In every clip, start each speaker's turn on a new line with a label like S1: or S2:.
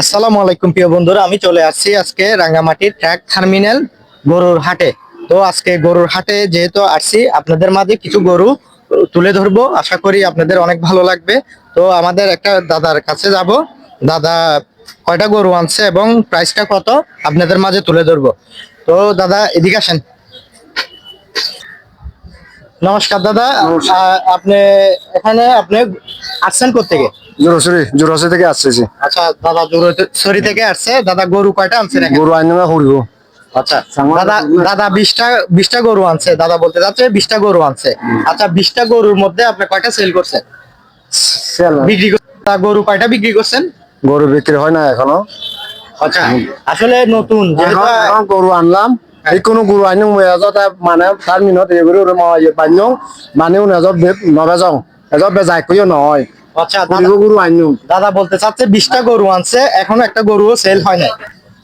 S1: আসসালামু আলাইকুম প্রিয় বন্ধুরা। আমি চলে আসছি আজকে রাঙ্গামাটির ট্র্যাক টার্মিনাল গরুর হাটে। তো আজকে গরুর হাটে যেহেতু আসছি আপনাদের মাঝে কিছু গরু তুলে ধরবো। আশা করি আপনাদের অনেক ভালো লাগবে। তো আমাদের একটা দাদার কাছে যাব। দাদা কয়টা গরু আনছে এবং প্রাইসটা কত? আপনাদের মাঝে তুলে ধরবো। তো দাদা এদিকে আসেন। নমস্কার দাদা। আপনি এখানে আপনি আসছেন কোথেকে
S2: জোরসরি জোরসরি থেকে আসছে
S1: আচ্ছা দাদা সরি থেকে আসছে। দাদা গরু কয়টা আনছে
S2: গরু আইন হরিব
S1: আচ্ছা দাদা দাদা বিশটা বিশটা গরু আনছে। দাদা বলতে যাচ্ছে বিশটা গরু আনছে। আচ্ছা বিশটা গরুর মধ্যে আপনি কয়টা সেল করছেন? বিক্রি গরু কয়টা বিক্রি করছেন?
S2: গরু বিক্রি হয় না এখনও।
S1: আচ্ছা আসলে নতুন
S2: গরু আনলাম। এই কোনো গরু আইন এজত মানে তার মিনত এই গরু বান্য। কইও
S1: আচ্ছা দাদা-
S2: গরু আইন।
S1: দাদা বলতে চাচ্ছে বিশটা গরু আনছে এখনও একটা গরুও সেল হয় নাই।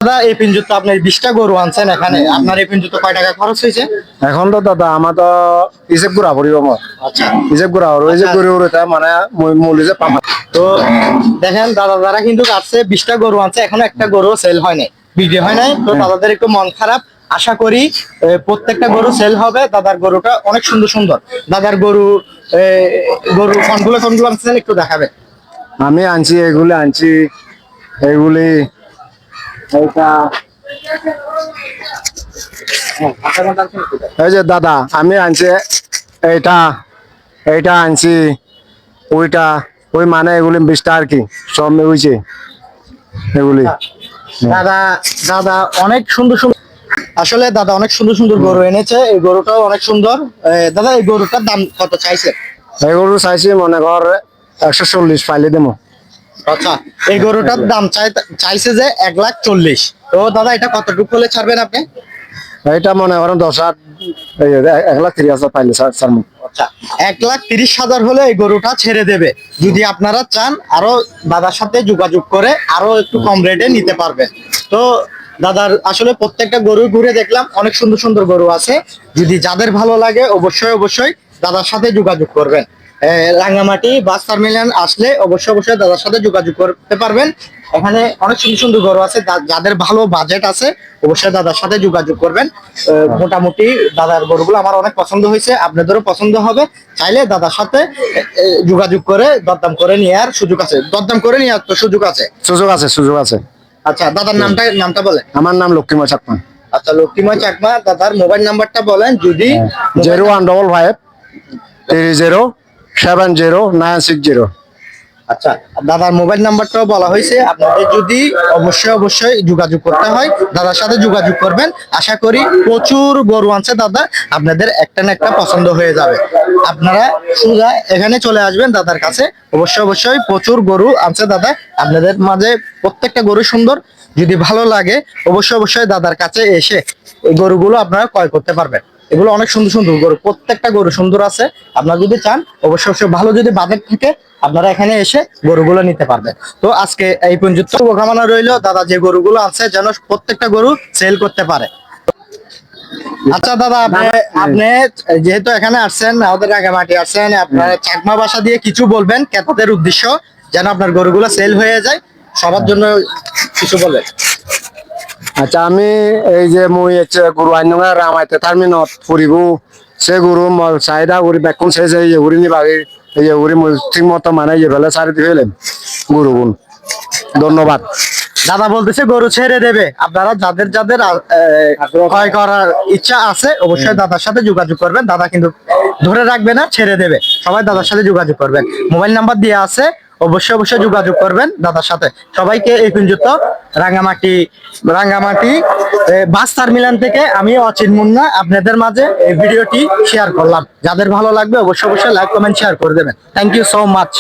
S1: দাদা এই পিঞ্জুত আপনি বিশটা গরু আনছেন এখানে আপনার এই পিঞ্জুত কয় টাকা খরচ হয়েছে?
S2: এখন তো দাদা আমার তো হিসেব পড়িব আমার।
S1: আচ্ছা।
S2: হিসেব গরু উড়ে মানে মূল্য যে পাম।
S1: তো দেখেন দাদা দাদা কিন্তু আসছে বিশটা গরু আনছে এখনও একটা গরু সেল হয় নাই। বিক্রি হয় নাই তো দাদাদের একটু মন খারাপ। আশা করি প্রত্যেকটা গরু সেল হবে। দাদার গরুটা অনেক সুন্দর সুন্দর। দাদার গরু গরু কোনগুলো কোনগুলো আনছেন একটু দেখাবে।
S2: আমি আনছি এগুলি আনছি। এগুলি এই যে দাদা আমি আনছি এইটা এইটা আনছি। ওইটা ওই মানে এগুলি বিশটা আর কি সব ওইছে এগুলি।
S1: দাদা দাদা অনেক সুন্দর সুন্দর আসলে দাদা অনেক সুন্দর সুন্দর গরু এনেছে। এই গরুটাও অনেক সুন্দর। দাদা এই গরুটার দাম কত চাইছে?
S2: এই গরু চাইছি মনে কর একশো চল্লিশ পাইলে দেবো।
S1: আচ্ছা এই গরুটার দাম চাই চাইছে যে এক লাখ চল্লিশ। তো দাদা এটা কতটুকু হলে ছাড়বেন আপনি?
S2: এইটা মনে করেন দশ হাজার এক- লাখ তিরিশ হাজার পাইলে স্যার
S1: আচ্ছা এক লাখ তিরিশ হাজার হলে এই গরুটা ছেড়ে দেবে। যদি আপনারা চান আরও দাদার সাথে যোগাযোগ করে আরও একটু কম রেটে নিতে পারবেন। তো দাদার আসলে প্রত্যেকটা গরু ঘুরে দেখলাম অনেক সুন্দর সুন্দর গরু আছে। যদি যাদের ভালো লাগে অবশ্যই অবশ্যই দাদার সাথে যোগাযোগ করবেন। রাঙ্গামাটি বাস টার্মিনাল আসলে অবশ্যই অবশ্যই দাদার সাথে যোগাযোগ করতে পারবেন। এখানে অনেক সুন্দর সুন্দর গরু আছে যাদের ভালো বাজেট আছে অবশ্যই দাদার সাথে যোগাযোগ করবেন। মোটামুটি দাদার গরুগুলো আমার অনেক পছন্দ হয়েছে আপনাদেরও পছন্দ হবে। চাইলে দাদার সাথে যোগাযোগ করে দরদাম করে নেওয়ার সুযোগ আছে। দরদাম করে নেওয়ার তো সুযোগ আছে।
S2: সুযোগ আছে সুযোগ আছে।
S1: আচ্ছা দাদার নামটা নামটা বলেন।
S2: আমার নাম লক্ষ্মীময় চাকমা।
S1: আচ্ছা লক্ষ্মীময় চাকমা দাদার মোবাইল নাম্বারটা বলেন যদি
S2: zero one double five three zero seven zero nine six zero.
S1: আচ্ছা দাদার মোবাইল নাম্বারটাও বলা হয়েছে, আপনাদের যদি অবশ্যই অবশ্যই যোগাযোগ করতে হয়, দাদার সাথে যোগাযোগ করবেন। আশা করি প্রচুর গরু আনছে দাদা, আপনাদের একটা না একটা পছন্দ হয়ে যাবে। আপনারা সোজা এখানে চলে আসবেন দাদার কাছে। অবশ্যই অবশ্যই প্রচুর গরু আনছে দাদা, আপনাদের মাঝে প্রত্যেকটা গরু সুন্দর। যদি ভালো লাগে, অবশ্যই অবশ্যই দাদার কাছে এসে এই গরুগুলো আপনারা ক্রয় করতে পারবেন। এগুলো অনেক সুন্দর সুন্দর গরু, প্রত্যেকটা গরু সুন্দর আছে। আপনারা যদি চান, অবশ্যই ভালো যদি বাজেট থাকে, আপনারা এখানে এসে গরুগুলো নিতে পারবেন। তো আজকে এই পর্যন্ত শুভকামনা রইল। দাদা, যে গরুগুলো আছে, যেন প্রত্যেকটা গরু সেল করতে পারে। আচ্ছা দাদা, আপনি আপনি যেহেতু এখানে আসছেন, আমাদের রাঙামাটি আসছেন, আপনার চাকমা ভাষা দিয়ে কিছু বলবেন? ক্রেতাদের উদ্দেশ্য যেন আপনার গরুগুলো সেল হয়ে যায়। সবার জন্য কিছু বলবেন।
S2: আচ্ছা আমি এই যে মুই হচ্ছে গুরু আইনঙ্গা রামাইতে টার্মিনত ফুরিব সে গুরু মল চাহিদা করি বেকুন সে যে ইয়ে উড়ি নিবাগে এই যে উড়ি মুই ঠিক মতো মানে ইয়ে বেলে সারি দিয়ে ফেলেন গুরু গুণ। ধন্যবাদ।
S1: দাদা বলতেছে গরু ছেড়ে দেবে। আপনারা যাদের যাদের ক্রয় করার ইচ্ছা আছে অবশ্যই দাদার সাথে যোগাযোগ করবেন। দাদা কিন্তু ধরে রাখবে না ছেড়ে দেবে। সবাই দাদার সাথে যোগাযোগ করবেন। মোবাইল নাম্বার দিয়ে আছে অবশ্যই অবশ্যই যোগাযোগ করবেন দাদার সাথে। সবাইকে এই পিঞ্জুত রাঙ্গামাটি রাঙ্গামাটি বাস টার্মিনাল থেকে আমি অচিন মুন্না আপনাদের মাঝে এই ভিডিওটি শেয়ার করলাম। যাদের ভালো লাগবে অবশ্যই অবশ্যই লাইক কমেন্ট শেয়ার করে দেবেন। Thank you so much